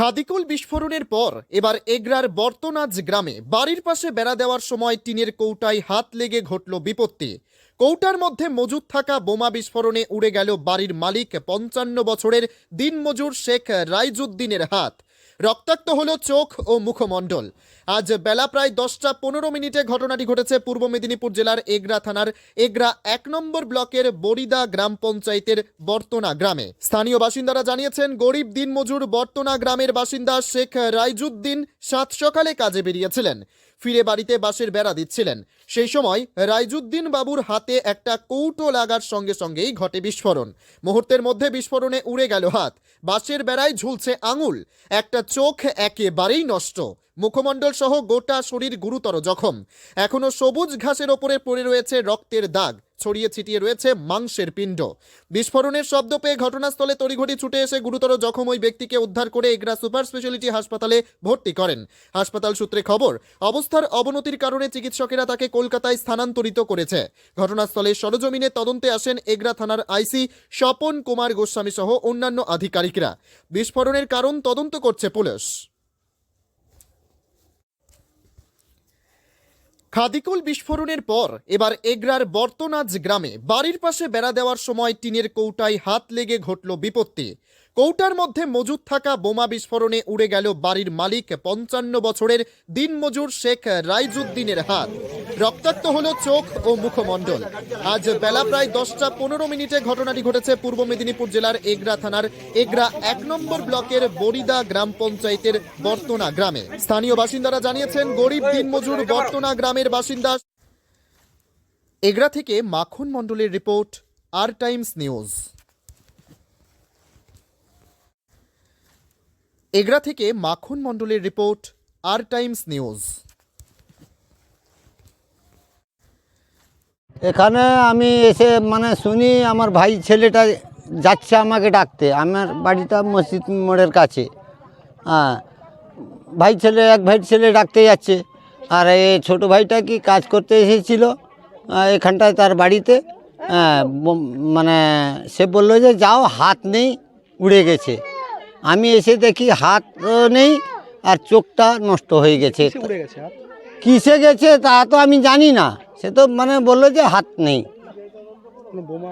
খাদিকুল বিস্ফোরণের পর এবার এগরার বর্তনাজ গ্রামে বাড়ির পাশে বেড়া দেওয়ার সময় টিনের কৌটায় হাত লেগে ঘটল বিপত্তি। কৌটার মধ্যে মজুদ থাকা বোমা বিস্ফোরণে উড়ে গেল বাড়ির মালিক পঞ্চান্ন বছরের দিনমজুর শেখ রাইজুদ্দিনের হাত। রক্তাক্ত হলো চোখ ও মুখমণ্ডল। আজ বেলা প্রায় দশটা পনেরো মিনিটে ঘটনাটি ঘটেছে পূর্ব মেদিনীপুর জেলার এগরা থানার এগরা এক নম্বর ব্লকের বরিদা গ্রাম পঞ্চায়েতের বর্তনা গ্রামে। স্থানীয় বাসিন্দারা জানিয়েছেন, গরিব দিনমজুর বর্তনা গ্রামের বাসিন্দা শেখ রাইজুদ্দিন সাত সকালে কাজে বেরিয়েছিলেন। ফিরে বাড়িতে বাঁশের বেড়া দিচ্ছিলেন। সেই সময় রাইজুদ্দিন বাবুর হাতে একটা কৌটো লাগার সঙ্গে সঙ্গেই ঘটে বিস্ফোরণ। মুহূর্তের মধ্যে বিস্ফোরণে উড়ে গেল হাত। বাঁশের বেড়ায় ঝুলছে আঙুল। একটা চোখ একেবারেই নষ্ট। মুখমণ্ডল সহ গোটা শরীর গুরুতর জখম। এখনও সবুজ ঘাসের ওপরে পড়ে রয়েছে রক্তের দাগ। ছড়িয়ে ছিটিয়ে রয়েছে মাংসের পিণ্ড। বিস্ফোরণের শব্দ পেয়ে ঘটনাস্থলে তড়িঘড়ি ছুটে এসে গুরুতর জখম ওই ব্যক্তিকে উদ্ধার করে এগরা সুপার স্পেশালিটি হাসপাতালে ভর্তি করেন। হাসপাতাল সূত্রে খবর, অবস্থার অবনতির কারণে চিকিৎসকেরা তাকে কলকাতায় স্থানান্তরিত করেছে। ঘটনাস্থলে সরজমিনে তদন্তে আসেন এগরা থানার আইসি স্বপন কুমার গোস্বামী সহ অন্যান্য আধিকারিকরা। বিস্ফোরণের কারণ তদন্ত করছে পুলিশ। খাদিকুল বিস্ফোরণের পর এবার এগরার বর্তনাজ গ্রামে বাড়ির পাশে বেড়া দেওয়ার সময় টিনের কৌটায় হাত লেগে ঘটল বিপত্তি। কৌটার মধ্যে মজুদ থাকা বোমা বিস্ফোরণে উড়ে গেল বাড়ির মালিক পঞ্চান্ন বছরের দিনমজুর শেখ রাইজুদ্দিনের হাত। রক্তাক্ত হল চোখ ও মুখমণ্ডল। আজ বেলা প্রায় দশটা পনেরো মিনিটে ঘটনাটি ঘটেছে পূর্ব মেদিনীপুর জেলার এগরা থানার এগরা এক নম্বর ব্লকের বরিদা গ্রাম পঞ্চায়েতের বর্তনা গ্রামে। স্থানীয় বাসিন্দারা জানিয়েছেন, গরিব দিনমজুর বর্তনা গ্রামের বাসিন্দা। এগরা থেকে মাখন মণ্ডলের রিপোর্ট, আর টাইমস নিউজ। এগরা থেকে মাখন মণ্ডলের রিপোর্ট, আর টাইমস নিউজ। এখানে আমি এসে মানে শুনি আমার ভাই ছেলেটা যাচ্ছে আমাকে ডাকতে। আমার বাড়িটা মসজিদ মোড়ের কাছে। হ্যাঁ ভাই ছেলে এক ভাই ছেলে ডাকতে যাচ্ছে। আর এই ছোটো ভাইটা কি কাজ করতে এসেছিল? এখানটায় তার বাড়িতে। হ্যাঁ, মানে সে বলল যে যাও হাত নেই উড়ে গেছে। আমি এসে দেখি হাত নেই আর চোখটা নষ্ট হয়ে গেছে। কিসে গেছে তা তো আমি জানি না। সে তো মানে বলল যে হাত নেই। বোম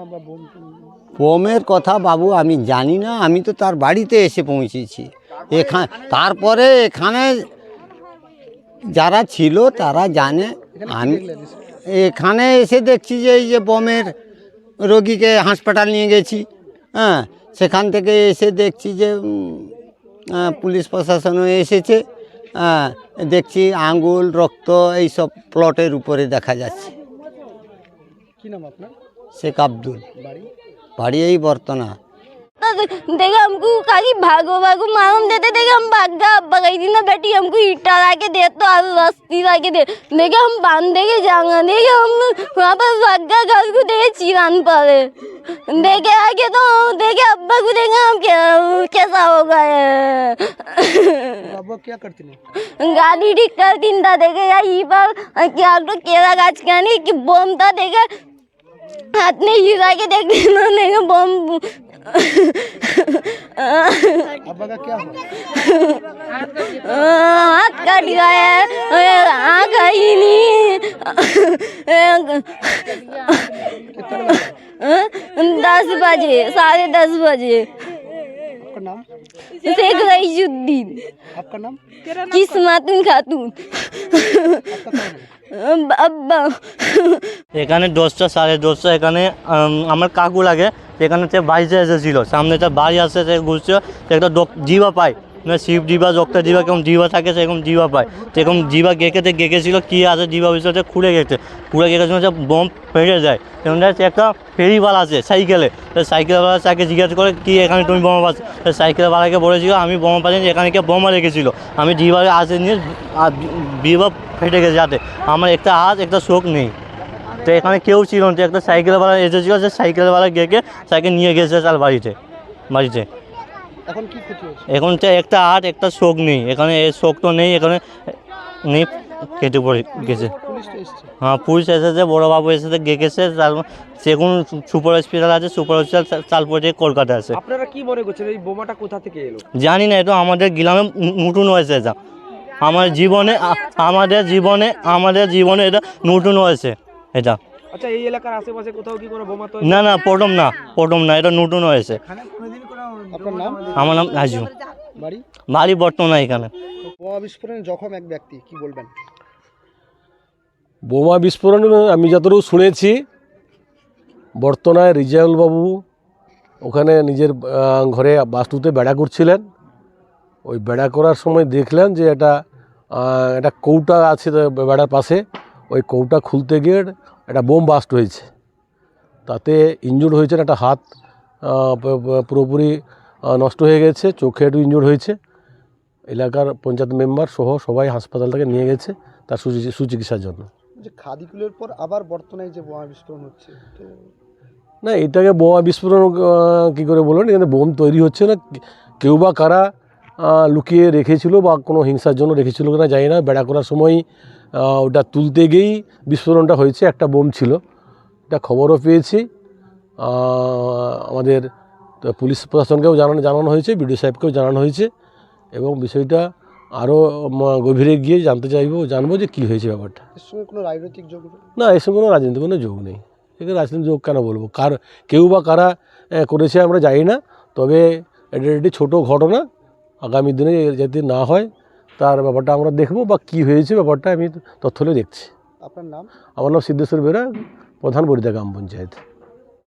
বোমের কথা বাবু আমি জানি না আমি তো তার বাড়িতে এসে পৌঁছেছি। এখান তারপরে এখানে যারা ছিল তারা জানে। আমি এখানে এসে দেখছি যে এই যে বোমের রোগীকে হাসপাতাল নিয়ে গেছি। হ্যাঁ সেখান থেকে এসে দেখছি যে পুলিশ প্রশাসনও এসেছে। হ্যাঁ দেখছি আঙ্গুল রক্ত এইসব প্লটের উপরে দেখা যাচ্ছে। কি নাম আপনার? শেখ আব্দুল। বাড়ি? বাড়ি এই বর্তনা। देखो हमको खाली भागो भागो मालूम देते देखे हम भाग जा अब्बा गई ना बेटी हमको ईटा ला के दे तो आज रस्ती ला के दे। देखे हम बांधे के जाऊँगा देखे हम वहाँ पर भाग गया घर को देखे चिरान पड़े देखे आगे तो देखे अब्बा को देखे हम क्या कैसा होगा गए अब क्या करते नहीं गाड़ी ठीक कर दिन था देखे यार ये पर क्या तो केला गाछ का नहीं कि बम था देखे हाथ में गिरा के देख देना देखे बम क्या हाथ कट गया आँख आई नहीं। दस बजे साढ़े दस बजे। आपका नाम शेख रईजुद्दीन आपका नाम किस्मतुन खातून आपका कौन है अब्बा এখানে দশটা সাড়ে দশটা এখানে উম, আমার কাকু লাগে এখানে সে বাইশে এসেছিল সামনে একটা বাড়ি আসছে সে ঘুরছে সে একটা ডক- জিবা পায় মানে শিব জিবা ডক্টর জিবা কেমন জিবা থাকে সেরকম জিবা পায়। সেরকম জিবা গেঁকেতে গেঁকেছিল, কী আছে জিবা বিষয়টা খুঁড়ে গেছে। খুঁড়ে গেছে সে বোম ফেটে যায় এবং সে একটা ফেরিওয়ালা আছে সাইকেলে। সাইকেলওয়ালা তাকে জিজ্ঞাসা করে, কি, এখানে তুমি বোমা পাচ্ছ? সাইকেলওয়ালাকে বলেছিল, আমি বোমা পাচ্ছি এখানে কে বোমা রেখেছিল। আমি জিবাকে আসে নিয়ে জিবা ফেটে গেছে যাতে আমার একটা হাত, একটা শোক নেই। তো এখানে কেউ ছিল না একটা সাইকেলওয়ালা এসেছিল, সে সাইকেলওয়ালা গেকে তাকে নিয়ে গেছে তার বাড়িতে বাড়িতে। এখন কি ক্ষতি হয়েছে? এখন তো একটা আট একটা শোক নেই। এখানে এই শোক তো নেই এখানে নেই কেটে পড়ে গেছে। পুলিশ তো এসছে। হ্যাঁ পুলিশ এসেছে বড়োবাবু এসেছে গেছে তার সেগুন সুপার হসপিটাল আছে সুপার হসপিটাল তারপর থেকে কলকাতা আছে। আপনারা কি মনে করছেন এই বোমাটা কোথা থেকে এলো? জানি না এটা আমাদের গ্রামে নতুন হয়েছে এটা। আমার জীবনে আমাদের জীবনে আমাদের জীবনে এটা নতুন হয়েছে এটা। আচ্ছা এই এলাকার আশেপাশে কোথাও কি কোনো বোমা না না প্রথম না প্রথম না এটা নতুন হয়েছে। আপনার নাম? আমার নাম রাজু। বাড়ি? বাড়ি বর্তমান এখানে। বোমা বিস্ফোরণে জখম এক ব্যক্তি কি বলবেন? বোমা বিস্ফোরণ আমি যতটুকু শুনেছি বর্তনায় রিজাউল বাবু ওখানে নিজের ঘরে বাস্তুতে বেড়া করছিলেন। ওই বেড়া করার সময় দেখলেন যে এটা একটা কৌটা আছে বেড়ার পাশে। ওই কৌটা খুলতে গিয়ে একটা বোম বাস্ট হয়েছে। তাতে ইনজুর হয়েছে একটা হাত পুরোপুরি নষ্ট হয়ে গেছে চোখে একটু ইনজুর হয়েছে। এলাকার পঞ্চায়েত মেম্বার সহ সবাই হাসপাতাল থেকে নিয়ে গেছে তার সুচি- সুচিকিৎসার জন্য। যে খাদিকুলের পর আবার বর্তমানে যে বোমা বিস্ফোরণ হচ্ছে না এটাকে বোমা বিস্ফোরণ কী করে বলুন এখানে বোম তৈরি হচ্ছে না। কেউ বা কারা লুকিয়ে রেখেছিল বা কোনো হিংসার জন্য রেখেছিল কিনা জানি না। বেড়া করার সময় ওটা তুলতে গিয়েই বিস্ফোরণটা হয়েছে একটা বোম ছিল। এটা খবরও পেয়েছি। আমাদের তো পুলিশ প্রশাসনকেও জানানো জানানো হয়েছে বিডিও সাহেবকেও জানানো হয়েছে এবং বিষয়টা আরও গভীরে গিয়ে জানতে চাইব জানব যে কী হয়েছে ব্যাপারটা। এর সঙ্গে কোনো রাজনৈতিক যোগ না এর সঙ্গে কোনো রাজনীতি কোনো যোগ নেই। এখানে রাজনীতি যোগ কেন বলব? কার কেউ বা কারা করেছে আমরা জানি না তবে এটা একটি ছোটো ঘটনা। আগামী দিনে যাতে না হয় তার ব্যাপারটা আমরা দেখব বা কী হয়েছে ব্যাপারটা আমি তথ্য দেখছি। আপনার নাম? আমার নাম সিদ্ধেশ্বর বেরা প্রধান বরিদা গ্রাম পঞ্চায়েত।